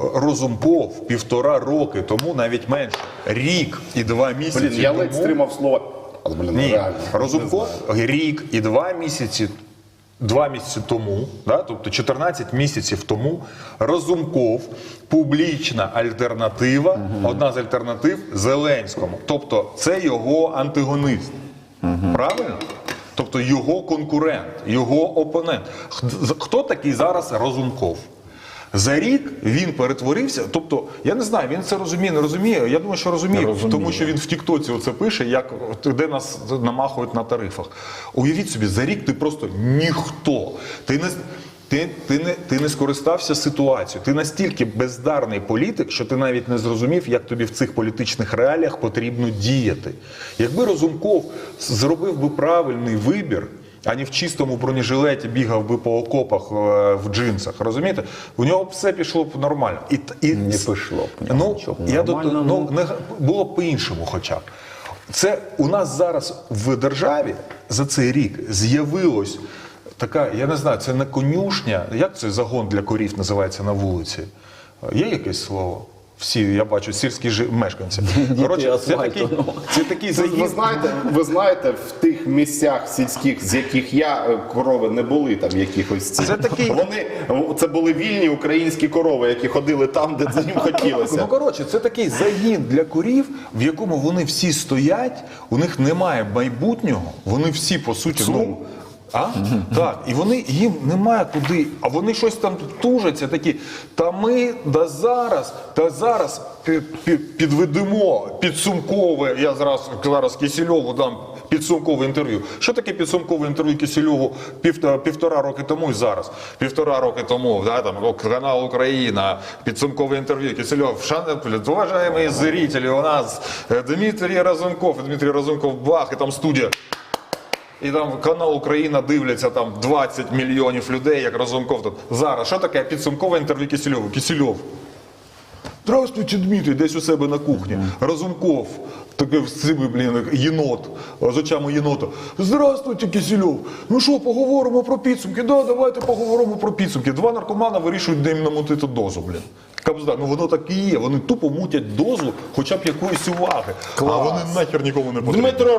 Розумков півтора роки тому, навіть менше, рік і два місяці. Блін, я ледь стримав слово. Але, блін, Ні, реально. Розумков рік і два місяці. Два місяці тому, да, тобто 14 місяців тому, Розумков публічна альтернатива, одна з альтернатив Зеленському. Тобто це його антагонист. Правильно? Тобто його конкурент, його опонент. Хто такий зараз Розумков? За рік він перетворився. Тобто, я не знаю, він це розуміє, не розуміє. Я думаю, що розуміє, тому що він в Тіктоці оце пише, як де нас намахують на тарифах. Уявіть собі, за рік ти просто ніхто. Ти не. Ти, ти, не, ти не скористався ситуацією. Ти настільки бездарний політик, що ти навіть не зрозумів, як тобі в цих політичних реаліях потрібно діяти. Якби Розумков зробив би правильний вибір, а не в чистому бронежилеті бігав би по окопах е, в джинсах. Розумієте? У нього б все пішло б нормально. І, і Не пішло б Ну, нічого я нормально, ну, не, було б по-іншому хоча б. Це у нас зараз в державі за цей рік з'явилось така, я не знаю, це не конюшня. Як цей загон для корів називається на вулиці? Є якесь слово? Всі, я бачу, сільські жи- мешканці. Коротше, це такий, це такий Це, ви знаєте, ви знаєте, в тих місцях сільських, з яких я е, корови не були там якихось ці. Це такий- Вони це були вільні українські корови, які ходили там, де за їм хотілося. Ну коротше, це такий загін для корів, в якому вони всі стоять, у них немає майбутнього, вони всі по суті. Ну, а? Так, і вони їм немає куди, а вони щось там тужаться, такі. Та ми да зараз, та зараз пі- пі- підведемо підсумкове. Я зараз зараз Кисельову дам підсумкове інтерв'ю. Що таке підсумкове інтерв'ю Кисельову півтора, півтора роки тому і зараз? Півтора роки тому, да, там канал Україна, підсумкове інтерв'ю Кисельов. Шановні, уважаємо зрителі, у нас е, Дмитрій Разумков, Дмитрій Разумков Бах, і там студія. І там канал Україна дивляться там 20 мільйонів людей, як Разумков тут. Зараз що таке підсумкове інтерв'ю Кисельову? Кисельов. Здравствуйте, Дмитрий, десь у себе на кухні. Разумков, такий з цими, блін, єнот, з очами єнота. Здравствуйте, Кисельов. Ну що, поговоримо про підсумки? Да, давайте поговоримо про підсумки. Два наркомана вирішують, де їм намутити дозу, блін. Кабзда, ну воно так і є. Вони тупо мутять дозу, хоча б якоїсь уваги. А вони нахер нікому не потрібні. Дмитро